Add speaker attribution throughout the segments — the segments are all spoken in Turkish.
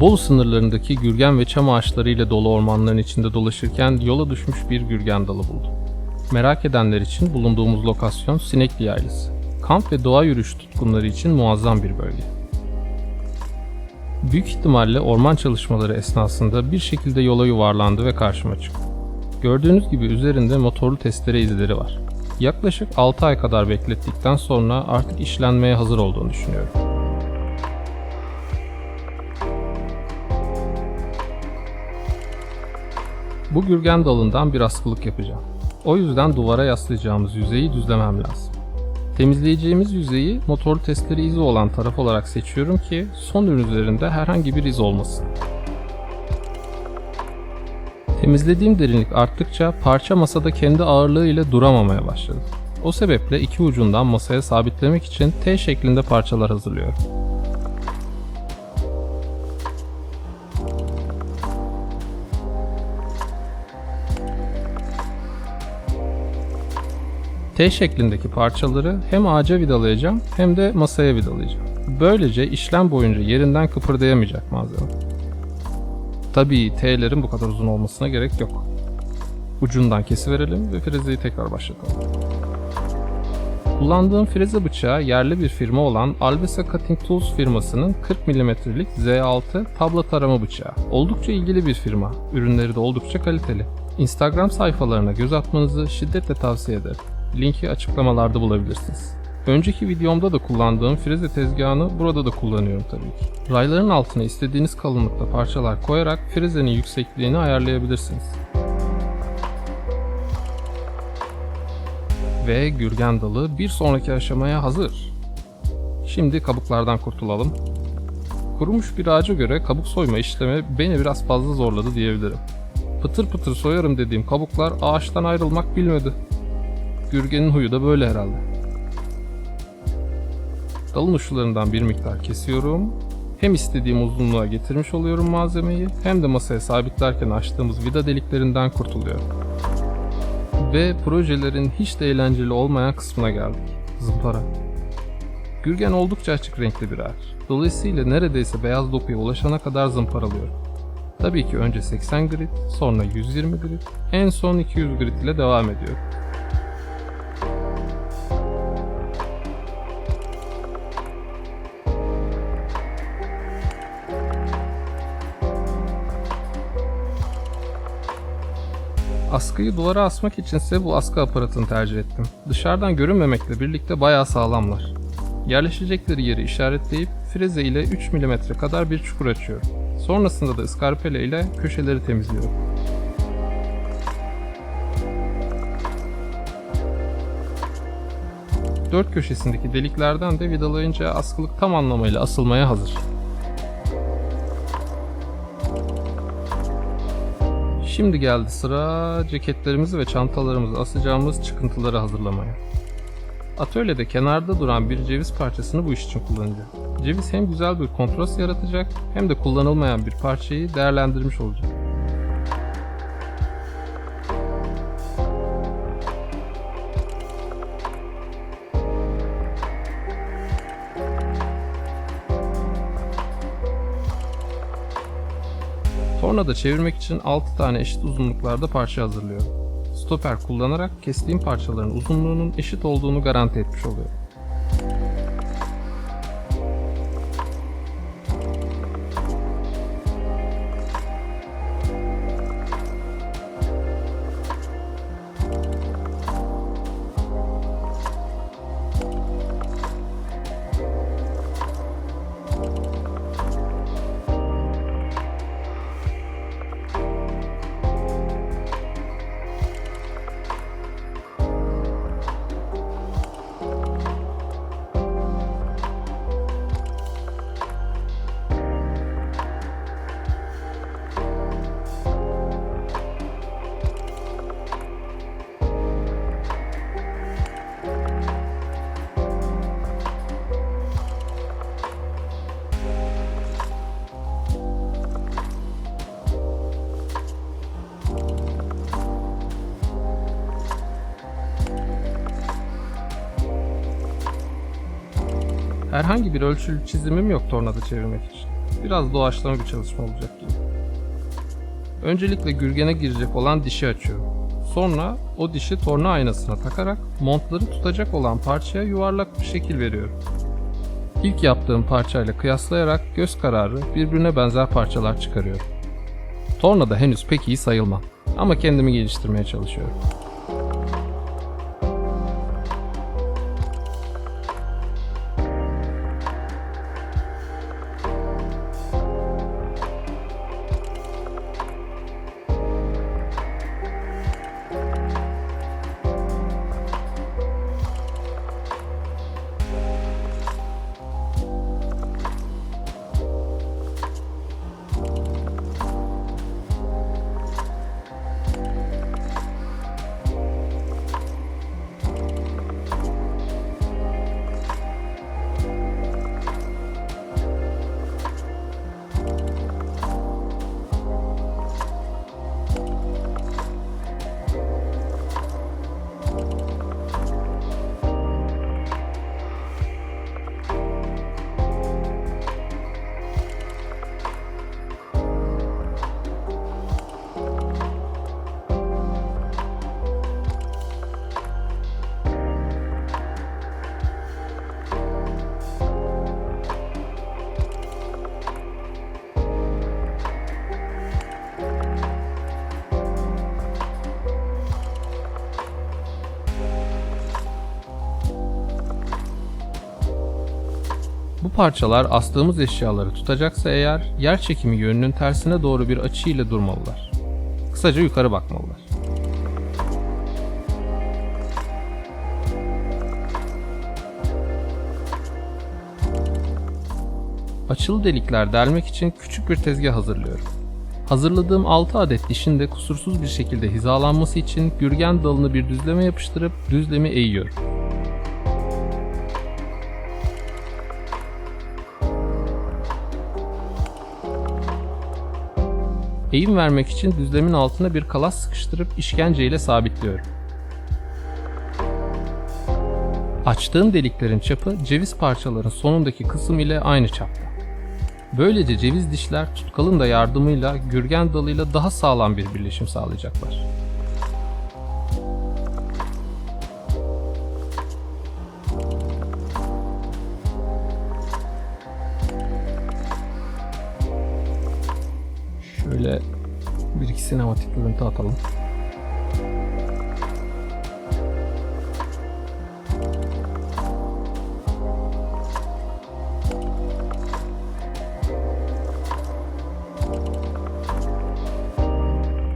Speaker 1: Bolu sınırlarındaki gürgen ve çam ağaçlarıyla dolu ormanların içinde dolaşırken yola düşmüş bir gürgen dalı buldum. Merak edenler için bulunduğumuz lokasyon Sinekli Yaylası. Kamp ve doğa yürüyüş tutkunları için muazzam bir bölge. Büyük ihtimalle orman çalışmaları esnasında bir şekilde yola yuvarlandı ve karşıma çıktı. Gördüğünüz gibi üzerinde motorlu testere izleri var. Yaklaşık 6 ay kadar beklettikten sonra artık işlenmeye hazır olduğunu düşünüyorum. Bu gürgen dalından bir askılık yapacağım. O yüzden duvara yaslayacağımız yüzeyi düzlemem lazım. Temizleyeceğimiz yüzeyi motorlu testere izi olan taraf olarak seçiyorum ki son ürün üzerinde herhangi bir iz olmasın. Temizlediğim derinlik arttıkça parça masada kendi ağırlığı ile duramamaya başladı. O sebeple iki ucundan masaya sabitlemek için T şeklinde parçalar hazırlıyorum. T şeklindeki parçaları hem ağaca vidalayacağım hem de masaya vidalayacağım. Böylece işlem boyunca yerinden kıpırdayamayacak malzeme. Tabii T'lerin bu kadar uzun olmasına gerek yok. Ucundan kesiverelim ve frezeyi tekrar başlatalım. Kullandığım freze bıçağı yerli bir firma olan Albesa Cutting Tools firmasının 40 mm'lik Z6 tabla tarama bıçağı. Oldukça ilgili bir firma. Ürünleri de oldukça kaliteli. Instagram sayfalarına göz atmanızı şiddetle tavsiye ederim. Linki açıklamalarda bulabilirsiniz. Önceki videomda da kullandığım freze tezgahını burada da kullanıyorum tabii ki. Rayların altına istediğiniz kalınlıkta parçalar koyarak frezenin yüksekliğini ayarlayabilirsiniz. Ve gürgen dalı bir sonraki aşamaya hazır. Şimdi kabuklardan kurtulalım. Kurumuş bir ağaca göre kabuk soyma işlemi beni biraz fazla zorladı diyebilirim. Pıtır pıtır soyarım dediğim kabuklar ağaçtan ayrılmak bilmedi. Gürgenin huyu da böyle herhalde. Dalın uçlarından bir miktar kesiyorum. Hem istediğim uzunluğa getirmiş oluyorum malzemeyi hem de masaya sabitlerken açtığımız vida deliklerinden kurtuluyorum. Ve projelerin hiç de eğlenceli olmayan kısmına geldik. Zımpara. Gürgen oldukça açık renkli bir ağaç. Dolayısıyla neredeyse beyaz dokuya ulaşana kadar zımparalıyorum. Tabii ki önce 80 grit, sonra 120 grit, en son 200 grit ile devam ediyorum. Askıyı duvara asmak içinse bu askı aparatını tercih ettim. Dışarıdan görünmemekle birlikte bayağı sağlamlar. Yerleşecekleri yeri işaretleyip freze ile 3 mm kadar bir çukur açıyorum. Sonrasında da ıskarpele ile köşeleri temizliyorum. Dört köşesindeki deliklerden de vidalayınca askılık tam anlamıyla asılmaya hazır. Şimdi geldi sıra ceketlerimizi ve çantalarımızı asacağımız çıkıntıları hazırlamaya. Atölyede kenarda duran bir ceviz parçasını bu iş için kullanacağım. Ceviz hem güzel bir kontrast yaratacak hem de kullanılmayan bir parçayı değerlendirmiş olacak. Tornada çevirmek için 6 tane eşit uzunluklarda parça hazırlıyorum. Stoper kullanarak kestiğim parçaların uzunluğunun eşit olduğunu garanti etmiş oluyorum. Herhangi bir ölçülü çizimim yok tornada çevirmek için. Biraz doğaçlama bir çalışma olacak gibi. Öncelikle gürgene girecek olan dişi açıyorum. Sonra o dişi torna aynasına takarak montları tutacak olan parçaya yuvarlak bir şekil veriyorum. İlk yaptığım parçayla kıyaslayarak göz kararı birbirine benzer parçalar çıkarıyorum. Torna da henüz pek iyi sayılmam ama kendimi geliştirmeye çalışıyorum. Parçalar astığımız eşyaları tutacaksa eğer yer çekimi yönünün tersine doğru bir açı ile durmalılar. Kısaca yukarı bakmalılar. Açılı delikler delmek için küçük bir tezgah hazırlıyorum. Hazırladığım 6 adet dişin de kusursuz bir şekilde hizalanması için gürgen dalını bir düzleme yapıştırıp düzlemi eğiyorum. Eğim vermek için düzlemin altına bir kalas sıkıştırıp işkenceyle sabitliyorum. Açtığım deliklerin çapı ceviz parçaların sonundaki kısım ile aynı çapta. Böylece ceviz dişler tutkalın da yardımıyla gürgen dalıyla daha sağlam bir birleşim sağlayacaklar. Sinematik görüntü atalım.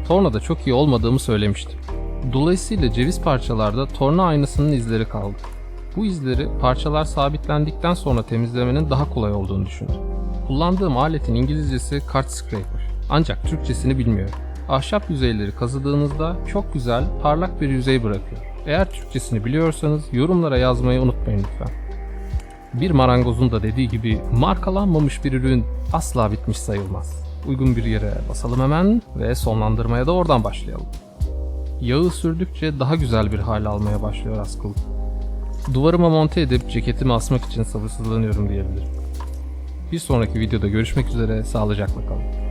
Speaker 1: Tornada çok iyi olmadığımı söylemiştim. Dolayısıyla ceviz parçalarda torna aynasının izleri kaldı. Bu izleri parçalar sabitlendikten sonra temizlemenin daha kolay olduğunu düşündüm. Kullandığım aletin İngilizcesi kart scraper. Ancak Türkçesini bilmiyorum. Ahşap yüzeyleri kazıdığınızda çok güzel, parlak bir yüzey bırakıyor. Eğer Türkçesini biliyorsanız yorumlara yazmayı unutmayın lütfen. Bir marangozun da dediği gibi markalanmamış bir ürün asla bitmiş sayılmaz. Uygun bir yere basalım hemen ve sonlandırmaya da oradan başlayalım. Yağı sürdükçe daha güzel bir hal almaya başlıyor askılık. Duvarıma monte edip ceketimi asmak için sabırsızlanıyorum diyebilirim. Bir sonraki videoda görüşmek üzere, sağlıcakla kalın.